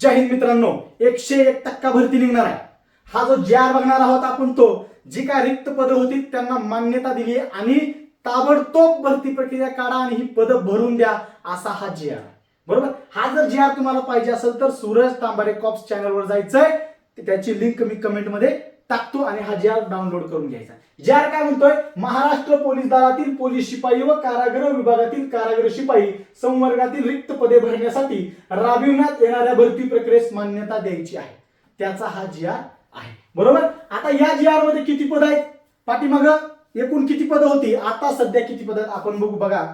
जय हिंद मित्रांनो एकशे एक टक्का भरती निघणार आहे. हा जो जे आर बघणार आहोत आपण तो जी काय रिक्त पदं होती त्यांना मान्यता दिली आणि ताबडतोब भरती प्रक्रिया काढा आणि ही पदं भरून द्या असा हा जे आर. बरोबर? हा जर जे आर तुम्हाला पाहिजे असेल तर सूरज तांबारे कॉप्स चॅनलवर जायचंय. त्याची लिंक मी कमेंटमध्ये टाकतो आणि हा जी आर डाउनलोड करून घ्यायचा. जी आर काय म्हणतोय? महाराष्ट्र पोलीस दलातील पोलीस शिपाई व कारागृह विभागातील कारागृह शिपाई संवर्गातील रिक्त पदे भरण्यासाठी राबविण्यात येणाऱ्या भरती प्रक्रियेस मान्यता द्यायची आहे. त्याचा हा जी आर आहे. बरोबर? आता या जी आरमध्ये किती पद आहेत? पाठीमाग एकूण किती पद होती? आता सध्या किती पद आहेत? आपण बघू बघा.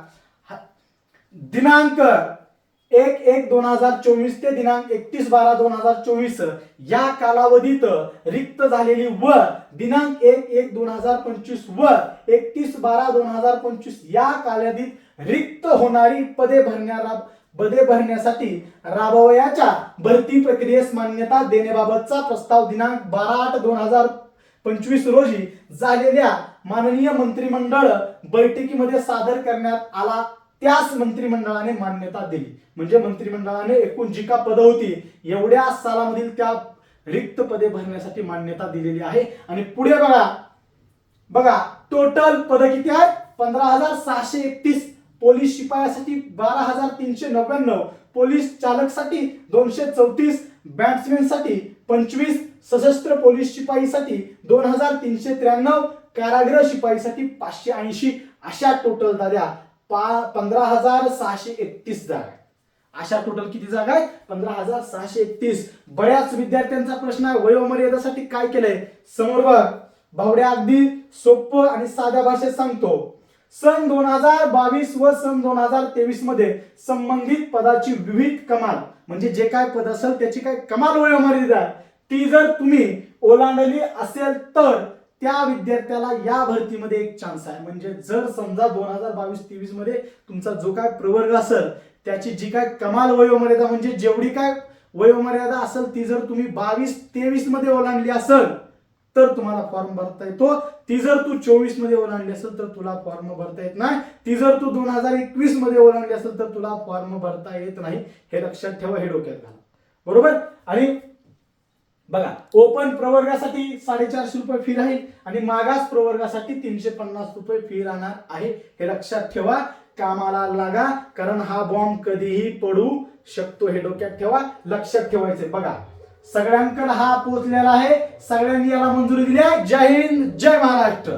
दिनांक एक एक दोन हजार चोवीस ते दिनांक एकतीस बारा दोन हजार चोवीस या कालावधीत रिक्त झालेली व दिनांक एक एक दोन हजार पंचवीस व एकतीस बारा दोन हजार पंचवीस या कालावधीत रिक्त होणारी पदे भरण्याला पदे भरण्यासाठी राबवयाच्या भरती प्रक्रियेस मान्यता देण्याबाबतचा प्रस्ताव दिनांक बारा आठ दोन हजार पंचवीस रोजी झालेल्या माननीय मंत्रिमंडळ बैठकीमध्ये सादर करण्यात आला त्याच मंत्रिमंडळाने मान्यता दिली. म्हणजे मंत्रिमंडळाने एकूण जी का पदं होती एवढ्या सालामधील त्या रिक्त पदे भरण्यासाठी मान्यता दिलेली आहे. आणि पुढे बघा बघा टोटल पदं किती आहेत? पंधरा हजार सहाशे एकतीस. पोलीस शिपायासाठी बारा हजार तीनशे नव्याण्णव. पोलीस चालकसाठी दोनशे चौतीस. बॅट्समॅनसाठी पंचवीस. सशस्त्र पोलीस शिपाईसाठी दोन हजार तीनशे त्र्याण्णव. कारागृह शिपाईसाठी पाचशे ऐंशी. अशा टोटल झाल्या. पा पंधरा हजार सहाशे एकतीस जागा आहेत. अशा टोटल किती जागा आहेत? पंधरा हजार सहाशे एकतीस. बऱ्याच विद्यार्थ्यांचा प्रश्न आहे वयोमर्यादेसाठी काय केलंय? समोर बघ भावड्या अगदी सोपं आणि साध्या भाषेत सांगतो. सन दोन हजार बावीस व सन दोन हजार तेवीसमध्ये संबंधित पदाची विविध कमाल म्हणजे जे काय पद असेल त्याची काय कमाल वयोमर्यादा ती जर तुम्ही ओलांडली असेल तर त्या विद्यार्थ्याला या भरतीमध्ये एक चान्स आहे. म्हणजे जर समजा दोन हजार बावीस तेवीसमध्ये तुमचा जो काय प्रवर्ग असेल त्याची जी काय कमाल वयोमर्यादा म्हणजे जेवढी काय वयोमर्यादा असेल ती जर तुम्ही बावीस तेवीसमध्ये ओलांडली असेल तर तुम्हाला फॉर्म भरता येतो. ती जर तू चोवीसमध्ये ओलांडली असेल तर तुला फॉर्म भरता येत नाही. ती जर तू दोन हजार एकवीसमध्ये ओलांडली असेल तर तुला फॉर्म भरता येत नाही. हे लक्षात ठेवा हे डोक्यात घाला. बरोबर? आणि बघा ओपन प्रवर्गासाठी साडेचारशे रुपये फी राहील आणि मागास प्रवर्गासाठी तीनशे पन्नास रुपये फी राहणार आहे. हे लक्षात ठेवा कामाला लागा कारण हा बॉम्ब कधीही पडू शकतो हे डोक्यात ठेवा लक्षात ठेवायचे बघा सगळ्यांकडे हा पोचलेला आहे. सगळ्यांनी याला मंजुरी दिली आहे. जय हिंद जय महाराष्ट्र.